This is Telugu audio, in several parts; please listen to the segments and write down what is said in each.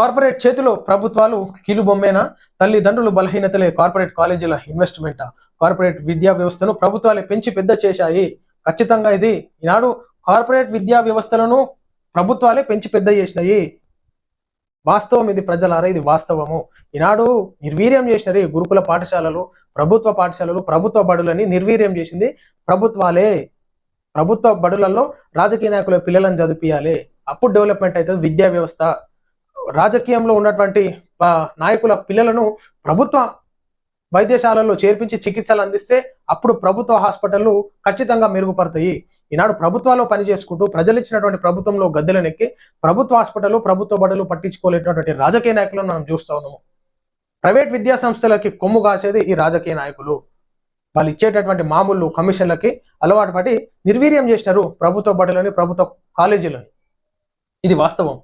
కార్పొరేట్ చేతిలో ప్రభుత్వాలు కీలుబొమ్మేనా? తల్లిదండ్రులు బలహీనతలే కార్పొరేట్ కాలేజీల ఇన్వెస్ట్మెంట్? కార్పొరేట్ విద్యా వ్యవస్థను ప్రభుత్వాలే పెంచి పెద్ద చేశాయి. ఖచ్చితంగా ఇది ఈనాడు కార్పొరేట్ విద్యా వ్యవస్థలను ప్రభుత్వాలే పెంచి పెద్ద చేసినాయి. వాస్తవం ఇది ప్రజలారా ఇది వాస్తవము. ఈనాడు నిర్వీర్యం చేసినారు గురుకుల పాఠశాలలు ప్రభుత్వ పాఠశాలలు ప్రభుత్వ బడులని నిర్వీర్యం చేసింది ప్రభుత్వాలే. ప్రభుత్వ బడులలో రాజకీయ నాయకుల పిల్లలను చదివియాలి అప్పుడు డెవలప్మెంట్ అవుతుంది విద్యా వ్యవస్థ. రాజకీయంలో ఉన్నటువంటి నాయకుల పిల్లలను ప్రభుత్వ వైద్యశాలల్లో చేర్పించి చికిత్సలు అందిస్తే అప్పుడు ప్రభుత్వ హాస్పిటళ్ళు ఖచ్చితంగా మెరుగుపడతాయి. ఈనాడు ప్రభుత్వాలు పనిచేసుకుంటూ ప్రజలు ఇచ్చినటువంటి ప్రభుత్వంలో గద్దెలనెక్కి ప్రభుత్వ హాస్పిటల్ ప్రభుత్వ బడులు పట్టించుకోలేటటువంటి రాజకీయ నాయకులను మనం చూస్తూ ఉన్నాము. ప్రైవేట్ విద్యా సంస్థలకి కొమ్ము కాసేది ఈ రాజకీయ నాయకులు. వాళ్ళు ఇచ్చేటటువంటి మామూలు కమిషన్లకి అలవాటు పడి నిర్వీర్యం చేసినారు ప్రభుత్వ బడులని ప్రభుత్వ కాలేజీలని. ఇది వాస్తవం.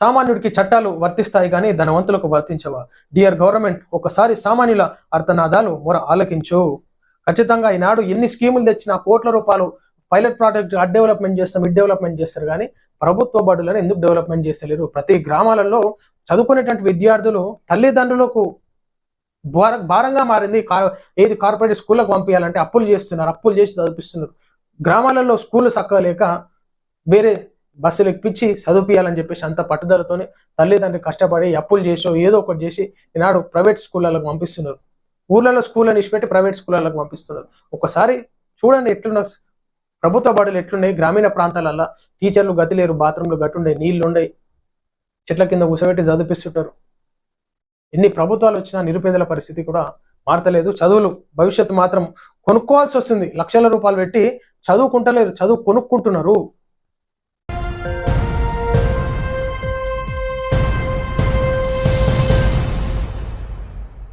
సామాన్యుడికి చట్టాలు వర్తిస్తాయి కానీ ధనవంతులకు వర్తించవా? డియర్ గవర్నమెంట్ ఒకసారి సామాన్యుల అర్థనాదాలు మొర ఆలకించు. ఖచ్చితంగా ఈనాడు ఎన్ని స్కీములు తెచ్చినా కోట్ల రూపాయలు పైలట్ ప్రాజెక్ట్ అడ్ డెవలప్మెంట్ చేస్తాం ఇడ్ డెవలప్మెంట్ చేస్తారు కానీ ప్రభుత్వ బడులను ఎందుకు డెవలప్మెంట్ చేస్తలేరు? ప్రతి గ్రామాలలో చదువుకునేటువంటి విద్యార్థులు తల్లిదండ్రులకు భార భారంగా మారింది. ఏది కార్పొరేట్ స్కూళ్ళకు పంపించాలంటే అప్పులు చేస్తున్నారు అప్పులు చేసి చదివిస్తున్నారు గ్రామాలలో స్కూళ్ళు చక్కగా లేక వేరే బస్సులు ఎక్కించి చదివిపియాలని చెప్పేసి అంత పట్టుదలతోనే తల్లిదండ్రులు కష్టపడి అప్పులు చేసో ఏదో ఒకటి చేసి ఈనాడు ప్రైవేట్ స్కూళ్ళకు పంపిస్తున్నారు. ఊర్లలో స్కూల్ అని ఇచ్చిపెట్టి ప్రైవేట్ స్కూళ్ళకు పంపిస్తున్నారు. ఒకసారి చూడండి ఎట్లున్న ప్రభుత్వ బడులు ఎట్లున్నాయి. గ్రామీణ ప్రాంతాలల్లో టీచర్లు గతి లేరు బాత్రూంలు గట్టుండే నీళ్ళు ఉండే చెట్ల కింద కూసబెట్టి చదివిపిస్తుంటారు. ఎన్ని ప్రభుత్వాలు వచ్చినా నిరుపేదల పరిస్థితి కూడా మారతలేదు. చదువులు భవిష్యత్తు మాత్రం కొనుక్కోవాల్సి వస్తుంది. లక్షల రూపాయలు పెట్టి చదువుకుంటలేరు చదువు కొనుక్కుంటున్నారు.